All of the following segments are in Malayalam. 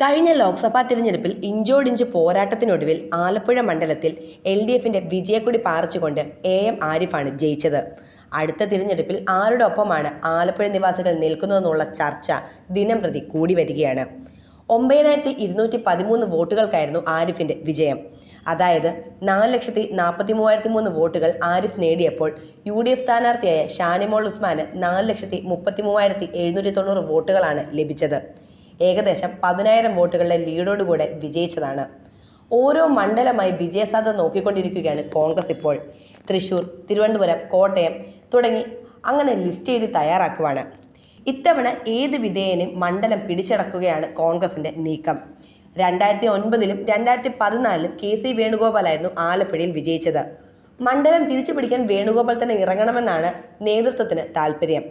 കഴിഞ്ഞ ലോക്സഭാ തിരഞ്ഞെടുപ്പിൽ ഇഞ്ചോടിഞ്ച് പോരാട്ടത്തിനൊടുവിൽ ആലപ്പുഴ മണ്ഡലത്തിൽ എൽ ഡി എഫിന്റെ വിജയക്കൊടി പാറിച്ചുകൊണ്ട് എ എം ആരിഫാണ് ജയിച്ചത്. അടുത്ത തിരഞ്ഞെടുപ്പിൽ ആരുടെ ഒപ്പമാണ് ആലപ്പുഴ നിവാസികൾ നിൽക്കുന്നതെന്നുള്ള ചർച്ച ദിനം പ്രതി കൂടി വരികയാണ്. ഒമ്പതിനായിരത്തി ഇരുന്നൂറ്റി പതിമൂന്ന് വോട്ടുകൾക്കായിരുന്നു ആരിഫിന്റെ വിജയം. അതായത് നാല് ലക്ഷത്തി നാൽപ്പത്തി മൂവായിരത്തി മൂന്ന് വോട്ടുകൾ ആരിഫ് നേടിയപ്പോൾ യു ഡി എഫ് സ്ഥാനാർത്ഥിയായ ഷാനിമോൾ ഉസ്മാന് നാല് ലക്ഷത്തി മുപ്പത്തി മൂവായിരത്തി എഴുന്നൂറ്റി തൊണ്ണൂറ് വോട്ടുകളാണ് ലഭിച്ചത്. ഏകദേശം പതിനായിരം വോട്ടുകളുടെ ലീഡോടുകൂടെ വിജയിച്ചതാണ്. ഓരോ മണ്ഡലമായി വിജയസാധ്യത നോക്കിക്കൊണ്ടിരിക്കുകയാണ് കോൺഗ്രസ് ഇപ്പോൾ. തൃശൂർ തിരുവനന്തപുരം കോട്ടയം തുടങ്ങി അങ്ങനെ ലിസ്റ്റ് ചെയ്ത് തയ്യാറാക്കുവാണ്. ഇത്തവണ ഏത് വിധേയനും മണ്ഡലം പിടിച്ചടക്കുകയാണ് കോൺഗ്രസിന്റെ നീക്കം. രണ്ടായിരത്തി ഒൻപതിലും രണ്ടായിരത്തി പതിനാലിലും കെ സി വേണുഗോപാലായിരുന്നു ആലപ്പുഴയിൽ വിജയിച്ചത്. മണ്ഡലം തിരിച്ചു പിടിക്കാൻ വേണുഗോപാൽ തന്നെ ഇറങ്ങണമെന്നാണ് നേതൃത്വത്തിന് താല്പര്യം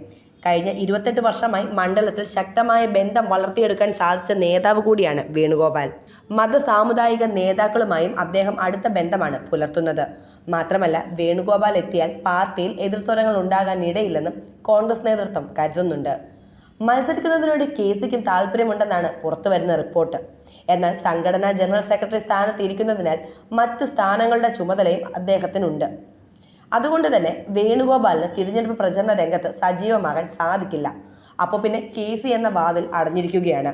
കഴിഞ്ഞ ഇരുപത്തെട്ട് വർഷമായി മണ്ഡലത്തിൽ ശക്തമായ ബന്ധം വളർത്തിയെടുക്കാൻ സാധിച്ച നേതാവ് കൂടിയാണ് വേണുഗോപാൽ. മത സാമുദായിക നേതാക്കളുമായും അദ്ദേഹം അടുത്ത ബന്ധമാണ് പുലർത്തുന്നത്. മാത്രമല്ല വേണുഗോപാൽ എത്തിയാൽ പാർട്ടിയിൽ എതിർസ്വരങ്ങൾ ഉണ്ടാകാൻ ഇടയില്ലെന്നും കോൺഗ്രസ് നേതൃത്വം കരുതുന്നുണ്ട്. മത്സരിക്കുന്നതിനോട് കെ സിക്കും താല്പര്യമുണ്ടെന്നാണ് പുറത്തുവരുന്ന റിപ്പോർട്ട്. എന്നാൽ സംഘടനാ ജനറൽ സെക്രട്ടറി സ്ഥാനത്ത് ഇരിക്കുന്നതിനാൽ മറ്റ് സ്ഥാനങ്ങളുടെ ചുമതലയും അദ്ദേഹത്തിനുണ്ട്. അതുകൊണ്ട് തന്നെ വേണുഗോപാലിന് തിരഞ്ഞെടുപ്പ് പ്രചരണ രംഗത്ത് സജീവമാകാൻ സാധിക്കില്ല. അപ്പോൾ പിന്നെ കെ സി എന്ന വാതിൽ അടഞ്ഞിരിക്കുകയാണ്.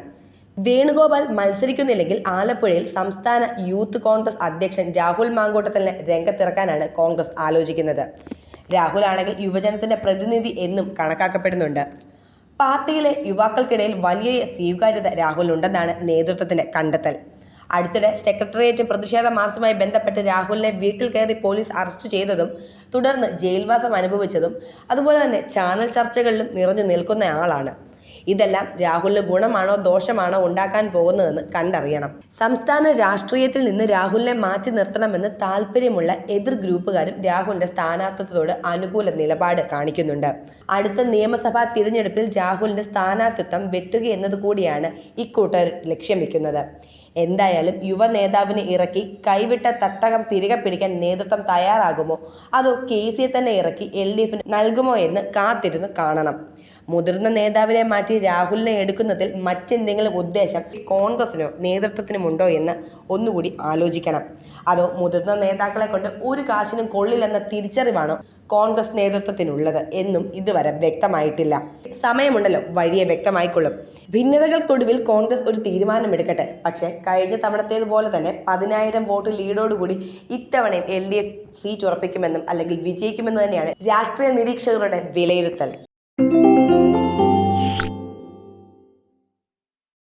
വേണുഗോപാൽ മത്സരിക്കുന്നില്ലെങ്കിൽ ആലപ്പുഴയിൽ സംസ്ഥാന യൂത്ത് കോൺഗ്രസ് അധ്യക്ഷൻ രാഹുൽ മാങ്കോട്ടത്തിനെ രംഗത്തിറക്കാനാണ് കോൺഗ്രസ് ആലോചിക്കുന്നത്. രാഹുൽ ആണെങ്കിൽ യുവജനത്തിന്റെ പ്രതിനിധി എന്നും കണക്കാക്കപ്പെടുന്നുണ്ട്. പാർട്ടിയിലെ യുവാക്കൾക്കിടയിൽ വലിയ സ്വീകാര്യത ഉണ്ടെന്നാണ് നേതൃത്വത്തിന്റെ കണ്ടെത്തൽ. അടുത്തിടെ സെക്രട്ടേറിയറ്റ് പ്രതിഷേധ മാർച്ചുമായി ബന്ധപ്പെട്ട് രാഹുലിനെ വീട്ടിൽ കയറി പോലീസ് അറസ്റ്റ് ചെയ്തതും തുടർന്ന് ജയിൽവാസം അനുഭവിച്ചതും അതുപോലെ തന്നെ ചാനൽ ചർച്ചകളിലും നിറഞ്ഞു നിൽക്കുന്ന ആളാണ്. ഇതെല്ലാം രാഹുലിന് ഗുണമാണോ ദോഷമാണോ ഉണ്ടാക്കാൻ പോകുന്നതെന്ന് കണ്ടറിയണം. സംസ്ഥാന രാഷ്ട്രീയത്തിൽ നിന്ന് രാഹുലിനെ മാറ്റി നിർത്തണമെന്ന് താല്പര്യമുള്ള എതിർ ഗ്രൂപ്പുകാരും രാഹുലിന്റെ സ്ഥാനാർത്ഥിത്വത്തോട് അനുകൂല നിലപാട് കാണിക്കുന്നുണ്ട്. അടുത്ത നിയമസഭാ തിരഞ്ഞെടുപ്പിൽ രാഹുലിന്റെ സ്ഥാനാർത്ഥിത്വം വെട്ടുക എന്നതുകൂടിയാണ് ഇക്കൂട്ടർ ലക്ഷ്യം വെക്കുന്നത്. എന്തായാലും യുവ നേതാവിനെ ഇറക്കി കൈവിട്ട തട്ടകം തിരികെ പിടിക്കാൻ നേതൃത്വം തയ്യാറാകുമോ? അതോ കെ സിയെ തന്നെ ഇറക്കി എൽ ഡി എഫിന് നൽകുമോ എന്ന് കാത്തിരുന്ന് കാണണം. മുതിർന്ന നേതാവിനെ മാറ്റി രാഹുലിനെ എടുക്കുന്നതിൽ മറ്റെന്തെങ്കിലും ഉദ്ദേശം കോൺഗ്രസിനോ നേതൃത്വത്തിനുമുണ്ടോ എന്ന് ഒന്നുകൂടി ആലോചിക്കണം. അതോ മുതിർന്ന നേതാക്കളെ കൊണ്ട് ഒരു കാശിനും കൊള്ളില്ലെന്ന തിരിച്ചറിവാണോ കോൺഗ്രസ് നേതൃത്വത്തിനുള്ളത് എന്നും ഇതുവരെ വ്യക്തമായിട്ടില്ല. സമയമുണ്ടല്ലോ വഴിയെ വ്യക്തമായിക്കൊള്ളും. ഭിന്നതകൾക്കൊടുവിൽ കോൺഗ്രസ് ഒരു തീരുമാനമെടുക്കട്ടെ. പക്ഷേ കഴിഞ്ഞ തവണത്തേതുപോലെ തന്നെ പതിനായിരം വോട്ട് ലീഡോടുകൂടി ഇത്തവണയും എൽ ഡി എഫ് സീറ്റ് ഉറപ്പിക്കുമെന്നും അല്ലെങ്കിൽ വിജയിക്കുമെന്ന് തന്നെയാണ് രാഷ്ട്രീയ നിരീക്ഷകരുടെ വിലയിരുത്തൽ.